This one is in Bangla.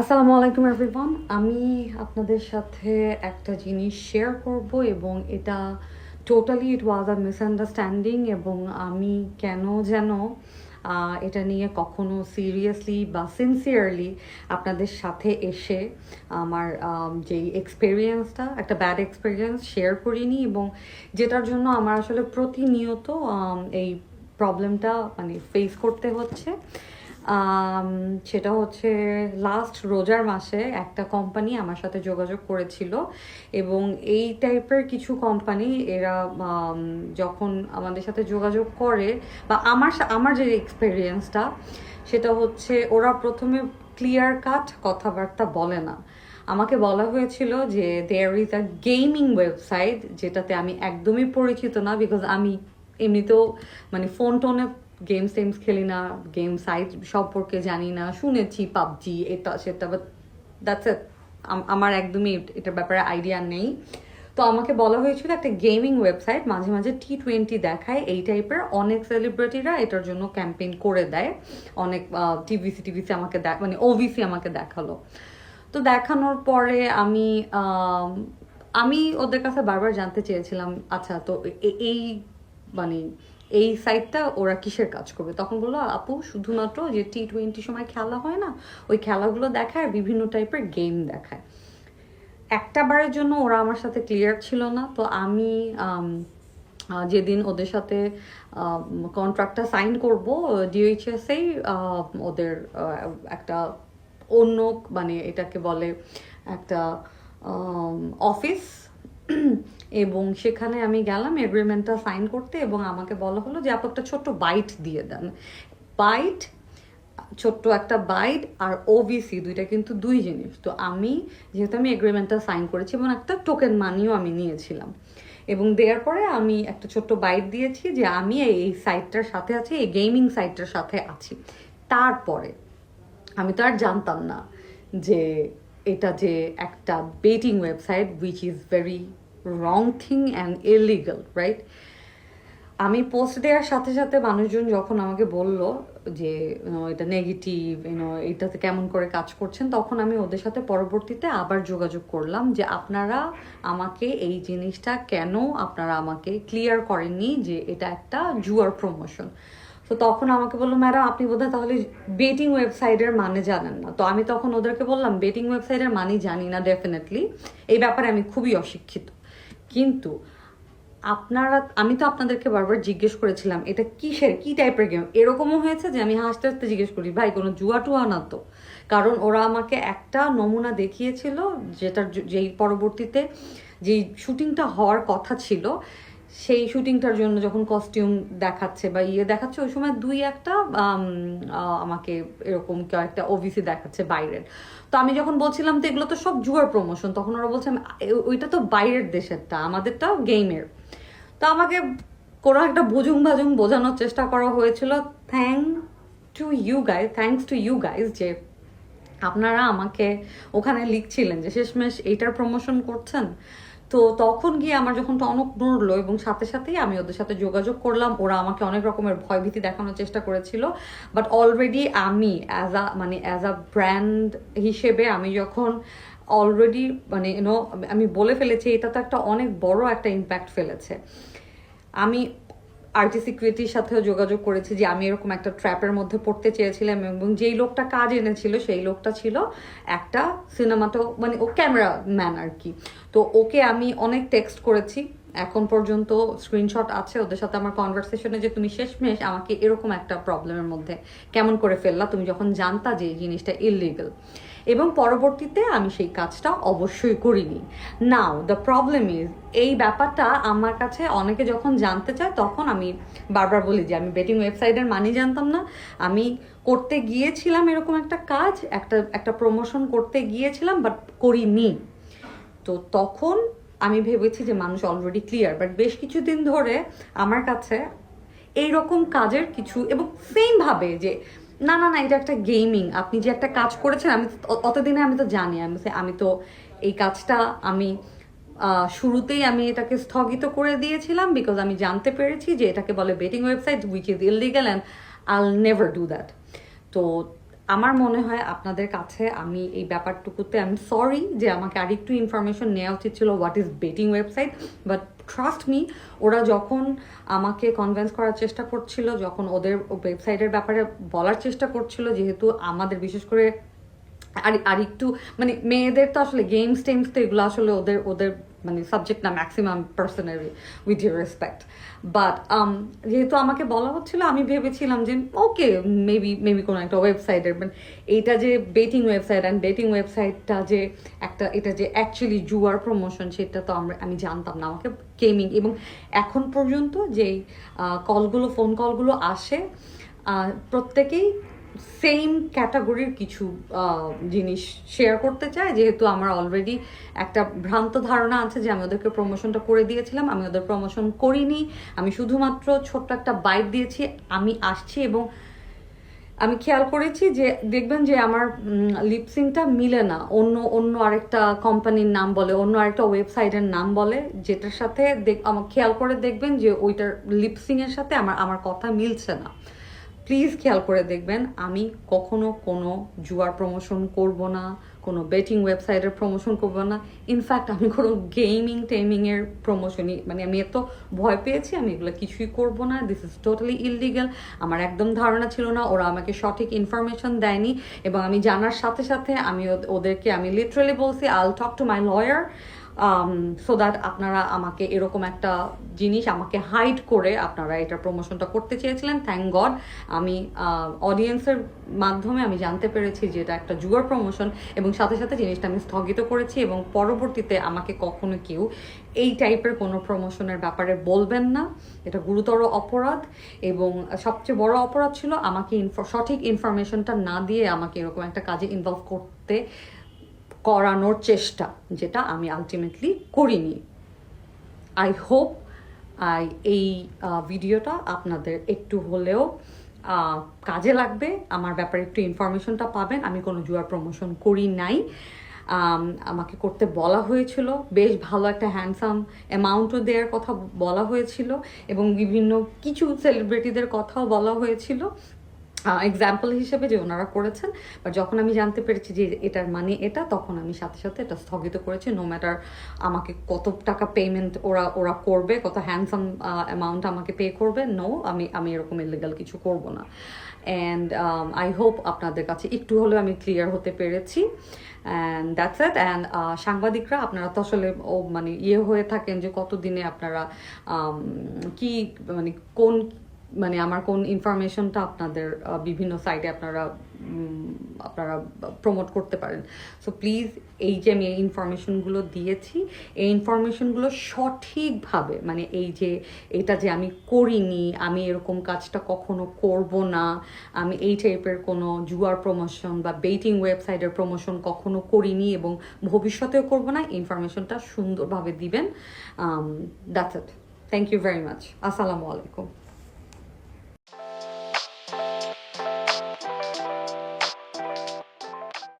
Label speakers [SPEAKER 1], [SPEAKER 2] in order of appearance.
[SPEAKER 1] আসসালামু আলাইকুম এভরিওয়ান আমি আপনাদের সাথে একটা জিনিস শেয়ার করব এবং এটা টোটালি ইট ওয়াজ আ মিসআন্ডারস্ট্যান্ডিং এবং আমি কেন যেন এটা নিয়ে কখনো সিরিয়াসলি বা সিনসিয়ারলি আপনাদের সাথে এসে আমার আম, যেই এক্সপেরিয়েন্সটা একটা ব্যাড এক্সপেরিয়েন্স শেয়ার করিনি এবং যেটার জন্য আমার আসলে প্রতিনিয়ত এই প্রবলেমটা মানে ফেস করতে হচ্ছে। সেটা হচ্ছে লাস্ট রোজার মাসে একটা কোম্পানি আমার সাথে যোগাযোগ করেছিল এবং এই টাইপের কিছু কোম্পানি এরা যখন আমাদের সাথে যোগাযোগ করে বা আমার আমার যে এক্সপেরিয়েন্সটা সেটা হচ্ছে ওরা প্রথমে ক্লিয়ার কাট কথাবার্তা বলে না। আমাকে বলা হয়েছিল যে there is a gaming website যেটাতে আমি একদমই পরিচিত না বিকজ আমি এমনিতেও মানে ফোন টোনে গেমস টেমস খেলি না গেম সাইট সম্পর্কে জানি না, শুনেছি পাবজি, এটা সেটা বাট দ্যাটস আমার একদমই এটার ব্যাপারে আইডিয়া নেই। তো আমাকে বলা হয়েছিল একটা গেমিং ওয়েবসাইট মাঝে মাঝে টি টোয়েন্টি দেখায়, এই টাইপের অনেক সেলিব্রিটিরা এটার জন্য ক্যাম্পেইন করে দেয়। অনেক টিভিসি টিভিসি আমাকে দেখ মানে ওভিসি আমাকে দেখাল। তো দেখানোর পরে আমি আমি ওদের কাছে বারবার জানতে চেয়েছিলাম আচ্ছা তো এই মানে এই সাইটটা ওরা কিসের কাজ করবে? তখন বলল, আপু, শুধুমাত্র যে টি টোয়েন্টি সময় খেলা হয় না, ওই খেলাগুলো দেখায় আর বিভিন্ন টাইপের গেম দেখায়। একটা বারের জন্য ওরা আমার সাথে ক্লিয়ার ছিল না, তো আমি যেদিন ওদের সাথে কন্ট্রাক্টটা সাইন করব ডিএইচএসেই ওদের একটা অন্য মানে এটাকে বলে একটা অফিস এবং সেখানে আমি গেলাম এগ্রিমেন্টটা সাইন করতে এবং আমাকে বলা হলো যে আপু একটা ছোট্ট বাইট দিয়ে দেন। বাইট ছোট্ট একটা বাইট আর ওবিসি দুইটা কিন্তু দুই জিনিস। তো আমি, যেহেতু আমি এগ্রিমেন্টটা সাইন করেছি এবং একটা টোকেন মানিও আমি নিয়েছিলাম। এবং দেওয়ার পরে আমি একটা ছোট্ট বাইট দিয়েছি যে আমি এই সাইটটার সাথে আছি, এই গেমিং সাইটটার সাথে আছি। তারপরে আমি তো আর জানতাম না যে এটা যে একটা betting website which is very wrong thing and illegal right আমি পোস্ট দেওয়ার সাথে সাথে মানুষজন যখন আমাকে বলল যে এটা নেগেটিভ ইউনো এটাতে কেমন করে কাজ করছেন, তখন আমি ওদের সাথে পরবর্তীতে আবার যোগাযোগ করলাম যে, আপনারা আমাকে এই জিনিসটা কেন আপনারা আমাকে ক্লিয়ার করেননি যে, এটা একটা জুয়ার প্রমোশন তো তখন আমাকে বলল ম্যাডাম আপনি বোধহয় তাহলে বেটিং ওয়েবসাইটের মানে জানেন না। তো আমি তখন ওদেরকে বললাম বেটিং ওয়েবসাইটের মানে জানি না ডেফিনেটলি এই ব্যাপারে আমি খুবই অশিক্ষিত। কিন্তু আপনারা, আমি তো আপনাদেরকে বারবার জিজ্ঞেস করেছিলাম, এটা কিসের, কি টাইপের গেম এরকমও হয়েছে যে আমি হাসতে হাসতে জিজ্ঞেস করি, ভাই, কোনো জুয়া টুয়া না তো? কারণ ওরা আমাকে একটা নমুনা দেখিয়েছিল, যেটার যেই পরবর্তীতে যেই শুটিংটা হওয়ার কথা ছিল সেই শুটিংটার জন্য যখন কস্টিউম দেখাচ্ছে বা ইয়ে দেখাচ্ছে, ওই সময় দুই একটা আমাকে এরকম কেউ একটা ওভিসি দেখাচ্ছে বাইরের। তো আমি যখন বলছিলাম তো এগুলো তো সব জুয়ার প্রমোশন তখন ওরা বলছে ওইটা তো বাইরের দেশেরটা আমাদেরটাও গেমের তো আমাকে কোনো একটা বুজুং বাজুং বোঝানোর চেষ্টা করা হয়েছিল thank to you guys thanks to you guys যে আপনারা আমাকে ওখানে লিখছিলেন যে, শেষমেশ এইটার প্রমোশন করছেন। তো তখন গিয়ে আমার যখন টনক নড়লো এবং সাথে সাথেই আমি ওদের সাথে যোগাযোগ করলাম, ওরা আমাকে অনেক রকমের ভয়ভীতি দেখানোর চেষ্টা করেছিল। বাট অলরেডি আমি অ্যাজ আ মানে অ্যাজ আ ব্র্যান্ড হিসেবে আমি যখন অলরেডি মানে ইউনো আমি বলে ফেলেছি, এটা তো একটা অনেক বড় একটা ইম্প্যাক্ট ফেলেছে। আমি আরটি সিকিউরিটির সাথেও যোগাযোগ করেছি যে আমি এরকম একটা ট্র্যাপের মধ্যে পড়তে চেয়েছিলাম এবং যেই লোকটা কাজ এনেছিল, সেই লোকটা ছিল একটা সিনেমাটো মানে ও ক্যামেরা ম্যান আর কি তো ওকে আমি অনেক টেক্সট করেছি। এখন পর্যন্ত স্ক্রিনশট আছে, ওদের সাথে আমার কনভারসেশনে যে তুমি শেষমেশ আমাকে এরকম একটা প্রবলেমের মধ্যে কেমন করে ফেললা, তুমি যখন জানতা যে এই জিনিসটা ইলিগাল এবং পরবর্তীতে আমি সেই কাজটা অবশ্যই করিনি। নাও দ্য প্রবলেম ইজ এই ব্যাপারটা আমার কাছে অনেকে যখন জানতে চায়, তখন আমি বারবার বলি যে, আমি বেটিং ওয়েবসাইটের মানি জানতাম না। আমি করতে গিয়েছিলাম এরকম একটা কাজ, একটা একটা প্রমোশন করতে গিয়েছিলাম বাট করিনি। তো তখন আমি ভেবেছি যে, মানুষ অলরেডি ক্লিয়ার বাট বেশ কিছুদিন ধরে আমার কাছে এই রকম কাজের কিছু এবং সেমভাবে যে না না না, এটা একটা গেমিং আপনি যে একটা কাজ করেছেন, আমি অতদিনে আমি তো জানি। আমি আমি তো এই কাজটা আমি শুরুতেই আমি এটাকে স্থগিত করে দিয়েছিলাম বিকজ আমি জানতে পেরেছি যে এটাকে বলে betting website which is illegal and I'll never do that তো আমার মনে হয় আপনাদের কাছে আমি এই ব্যাপারটুকুতে আমি সরি যে আমাকে আরেকটু ইনফরমেশন নেওয়া উচিত ছিল what is betting website but trust me ওরা যখন আমাকে কনভেন্স করার চেষ্টা করছিল, যখন ওদের ওয়েবসাইটের ব্যাপারে বলার চেষ্টা করছিল, যেহেতু আমাদের বিশেষ করে আর আর একটু মানে মেয়েদের তো আসলে গেমস টেমস তো এগুলো আসলে ওদের ওদের মানে সাবজেক্ট না maximum personally with your respect but যেহেতু আমাকে বলা হচ্ছিল, আমি ভেবেছিলাম যে ওকে মেবি মেবি কোনো একটা ওয়েবসাইটের মানে এইটা যে বেটিং ওয়েবসাইট অ্যান্ড বেটিং ওয়েবসাইটটা যে একটা, এটা যে অ্যাকচুয়ালি জুয়ার প্রমোশন সেটা তো আমরা, আমি জানতাম না আমাকে গেমিং এবং এখন পর্যন্ত যেই কলগুলো ফোন কলগুলো আসে প্রত্যেকেই সেম ক্যাটাগরির কিছু জিনিস শেয়ার করতে চাই। যেহেতু আমার অলরেডি একটা ভ্রান্ত ধারণা আছে যে আমি ওদেরকে প্রমোশনটা করে দিয়েছিলাম, আমি ওদের প্রমোশন করিনি। আমি শুধুমাত্র ছোট্ট একটা বাইট দিয়েছি, আমি আসছি এবং আমি খেয়াল করেছি যে দেখবেন যে আমার লিপসিংটা মিলে না। অন্য অন্য আরেকটা কোম্পানির নাম বলে, অন্য আরেকটা ওয়েবসাইটের নাম বলে, যেটার সাথে দেখ- আমার খেয়াল করে দেখবেন যে ওইটার লিপসিংয়ের সাথে আমার আমার কথা মিলছে না। প্লিজ খেয়াল করে দেখবেন, আমি কখনো কোনো জুয়ার প্রমোশন করব না, কোনো বেটিং ওয়েবসাইটের প্রমোশন করব না। ইনফ্যাক্ট আমি কোনো গেমিং টেমিংয়ের প্রমোশনই মানে আমি এত ভয় পেয়েছি, আমি এগুলো কিছুই করব না। দিস ইজ টোটালি ইললিগাল আমার একদম ধারণা ছিল না, ওরা আমাকে সঠিক ইনফরমেশন দেয়নি এবং আমি জানার সাথে সাথে আমি ওদ- ওদেরকে আমি লিটারালি বলছি I'll talk to my lawyer so that আপনারা আমাকে এরকম একটা জিনিস আমাকে হাইড করে আপনারা এটা প্রমোশনটা করতে চেয়েছিলেন থ্যাংক গড আমি অডিয়েন্সের মাধ্যমে আমি জানতে পেরেছি যে এটা একটা জুয়ার প্রমোশন এবং সাথে সাথে জিনিসটা আমি স্থগিত করেছি এবং পরবর্তীতে আমাকে কখনো কেউ এই টাইপের কোনো প্রমোশনের ব্যাপারে বলবেন না। এটা গুরুতর অপরাধ এবং সবচেয়ে বড় অপরাধ ছিল আমাকে সঠিক ইনফরমেশনটা না দিয়ে আমাকে এরকম একটা কাজে ইনভলভ করতে করানোর চেষ্টা, যেটা আমি আলটিমেটলি করিনি। আই হোপ আই এই ভিডিওটা আপনাদের একটু হলেও কাজে লাগবে। আমার ব্যাপারে একটু ইনফরমেশনটা পাবেন। আমি কোনো জুয়ার প্রমোশন করি নাই। আমাকে করতে বলা হয়েছিল। বেশ ভালো একটা হ্যান্ডসাম অ্যামাউন্টও দেওয়ার কথা বলা হয়েছিল এবং বিভিন্ন কিছু সেলিব্রিটিদের কথাও বলা হয়েছিল। এক্সাম্পল হিসেবে যে ওনারা করেছেন বা যখন আমি জানতে পেরেছি যে এটার মানে এটা, তখন আমি সাথে সাথে এটা স্থগিত করেছি নো ম্যাটার আমাকে কত টাকা পেমেন্ট ওরা ওরা করবে, কত হ্যান্ডসাম অ্যামাউন্ট আমাকে পে করবে নো আমি আমি এরকম ইলিগাল কিছু করব না। অ্যান্ড আই হোপ আপনাদের কাছে একটু হলেও আমি ক্লিয়ার হতে পেরেছি। অ্যান্ড দ্যাটস ইট অ্যান্ড সাংবাদিকরা, আপনারা তো আসলে, ও মানে ইয়ে হয়ে থাকেন যে কতদিনে আপনারা কি মানে কোন মানে আমার কোন ইনফরমেশনটা আপনাদের বিভিন্ন সাইটে আপনারা আপনারা প্রমোট করতে পারেন। সো প্লিজ এই যে আমি এই ইনফরমেশনগুলো দিয়েছি, এই ইনফরমেশনগুলো সঠিকভাবে মানে এই যে এটা যে আমি করিনি, আমি এরকম কাজটা কখনো করব না, আমি এই টাইপের কোনো জুয়ার প্রমোশন বা বেটিং ওয়েবসাইটের প্রমোশন কখনো করিনি এবং ভবিষ্যতেও করব না ইনফরমেশনটা সুন্দরভাবে দিবেন। That's it thank you very much আসসালামু আলাইকুম